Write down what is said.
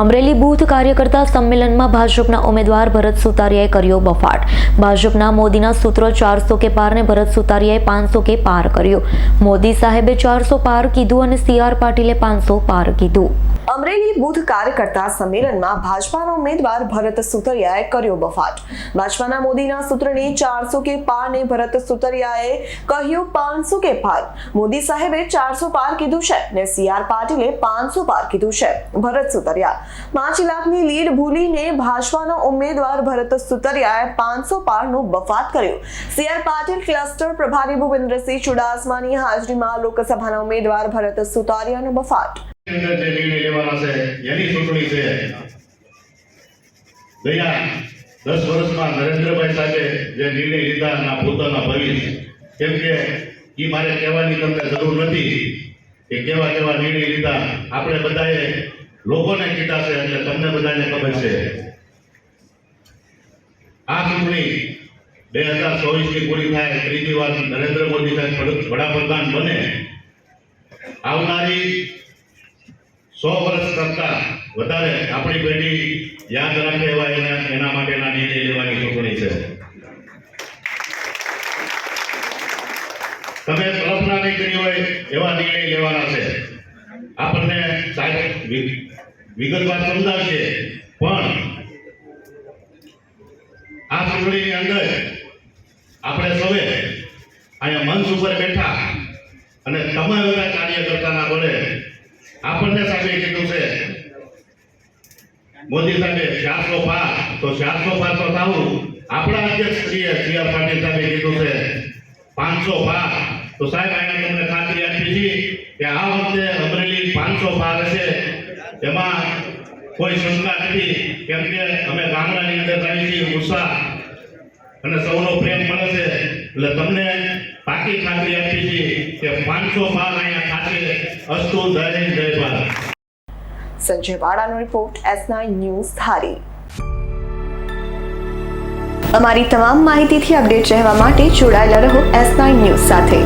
Amreli booth કાર્યકર્તા સંમેલનમાં ભાજપના ઉમેદવાર ભરત સુતારિયાએ કર્યો બફાટ. ભાજપના મોદીના સૂત્રો ચારસો કે પારને ભરત સુતારિયાએ પાંચસો કે પાર કર્યો. મોદી સાહેબે ચારસો પાર કીધું અને સી આર પાટીલે પાંચસો પાર કીધું. અમરેલી બુથ કાર્યકર્તા સંમેલનમાં ભાજપાના ઉમેદવાર ભરત સુતરિયાએ કર્યો બફાટ. ભાજપાના મોદીના સૂત્રને ચારસો કે પાર ને ભરત સુતરિયાએ કહ્યું પાંચસો કે પાર. મોદી સાહેબે ચારસો પાર કીધું છે ને સી આર પાટીલે પાંચસો પાર કીધું છે ભરત સુતરિયા. પાંચ લાખની લીડ ભૂલીને ભાજપાના ઉમેદવાર ભરત સુતરિયાએ પાંચસો પારનો બફાટ કર્યો. સી આર પાટીલ ક્લસ્ટર પ્રભારી ભૂપેન્દ્રસિંહ ચુડાસમાની હાજરીમાં લોકસભાના ઉમેદવાર ભરત સુતારિયાનો બફાટ. અંદર જે જે નિર્ણય લીધા પોતાના ભવિષ્ય. કેમ એ મારે કહેવાની જરૂર નથી કેવા કેવા નિર્ણય લીધા. આપણે બધાએ લોકોને કીધા છે એટલે તમને બધાને ખબર છે. આ ચૂંટણી બે હજાર ચોવીસની પૂરી થાય, ત્રીજી વાર નરેન્દ્ર મોદી સાહેબ વડા- વડાપ્રધાન બને. આવનારી સો વર્ષ કરતા વધારે આપણી પેઢી યાદ રાખે એવા એના એના માટેના નિર્ણય લેવાની ચૂંટણી છે. તમે કલ્પના નહીં કરી હોય એવા નિર્ણય લેવાના છે. આપણને સાહેબ વિગતવાર સમજાવશે. પણ આ ચૂંટણીની અંદર આપણે સૌએ અહીંયા મંચ ઉપર બેઠા અને બધા કાર્યકર્તાના બળે આપણને સાહેબે કીધું છે, મોદી સાહેબે ચારસો પાર તો ચારસો પાર તો થવું આપણા અધ્યક્ષ શ્રીએ સી આર પાટીલ સાહેબે કીધું છે, પાંચસો પાર તો સાહેબ અહીંયા તમને ખાતરી આપી છે કે આ વખતે અમરેલી પાંચસો પાર હશે. એમાં કોઈ શંકા નથી કેમ કે અમે ગામડાની અંદર જઈએ છીએ ઉત્સાહ અને સૌનો પ્રેમ મળે છે. એટલે તમને પાકી ખાતરી આપી છે કે પાંચસો બાર અહીંયા ખાતે અસ્તુ જય જય Bharat Sanjay વાડાનો report S nine news Dhari. અમારી તમામ માહિતીથી અપડેટ રહેવા માટે જોડાયેલા રહો એસ નાઇન ન્યૂઝ સાથે.